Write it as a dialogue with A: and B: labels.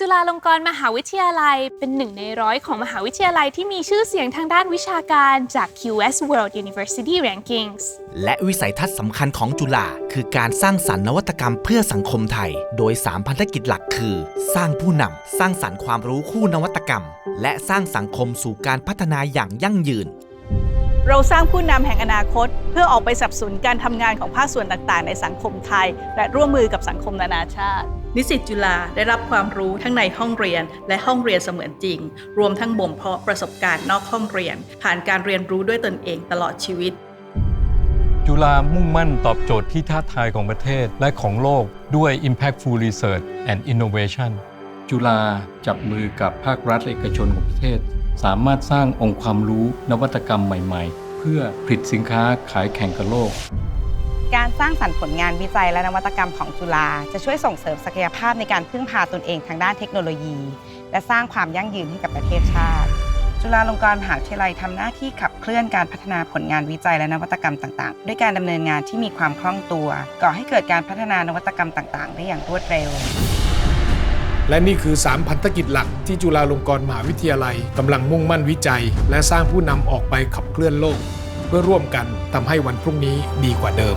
A: จุฬาลงกรณ์มหาวิทยาลัยเป็นหนึ่งในร้อยของมหาวิทยาลัยที่มีชื่อเสียงทางด้านวิชาการจาก QS World University Rankings
B: และวิสัยทัศน์สำคัญของจุฬาคือการสร้างสรรค์นวัตกรรมเพื่อสังคมไทย โดย 3 พันธกิจหลักคือ สร้างผู้นำสร้างสรรค์ความรู้คู่นวัตกรรม และสร้างสังคมสู่การพัฒนาอย่างยั่งยืน
C: เราสร้างผู้นำแห่งอนาคต เพื่อออกไปสนับสนุนการทำงานของภาคส่วนต่างๆ ในสังคมไทย และร่วมมือกับสังคมนานาชาติ นิสิตจุฬาได้รับความรู้ทั้งในห้องเรียนและห้องเรียนเสมือนจริง รวมทั้งบ่มเพาะประสบการณ์นอกห้องเรียน ผ่านการเรียนรู้ด้วยตนเองตลอดชีวิต
D: จุฬามุ่งมั่นตอบโจทย์ที่ท้าทายของประเทศและของโลกด้วย Impactful Research and Innovation จุฬาจับมือกับภาครัฐเอกชนของประเทศ สามารถสร้างองค์ความรู้นวัตกรรมใหม่ ๆ เพื่อผลิตสินค้าขายแข่งกับโลก
E: การสร้างสรรค์ผลงานวิจัยและนวัตกรรมของจุฬาจะช่วยส่งเสริมศักยภาพในการพึ่งพาตนเองทางด้านเทคโนโลยี และสร้างความยั่งยืนให้กับประเทศชาติ จุฬาลงกรณ์มหาวิทยาลัยทำหน้าที่ขับเคลื่อนการพัฒนาผลงานวิจัยและนวัตกรรมต่าง ๆ ด้วยการดำเนินงานที่มีความคล่องตัว ก่อให้เกิดการพัฒนานวัตกรรมต่าง ๆ ได้อย่างรวดเร็ว
F: และนี่คือ 3 พันธกิจหลักที่จุฬาลงกรณ์มหาวิทยาลัยกำลังมุ่งมั่นวิจัย และสร้างผู้นำออกไปขับเคลื่อนโลก เพื่อร่วมกันทำให้วันพรุ่งนี้ดีกว่าเดิม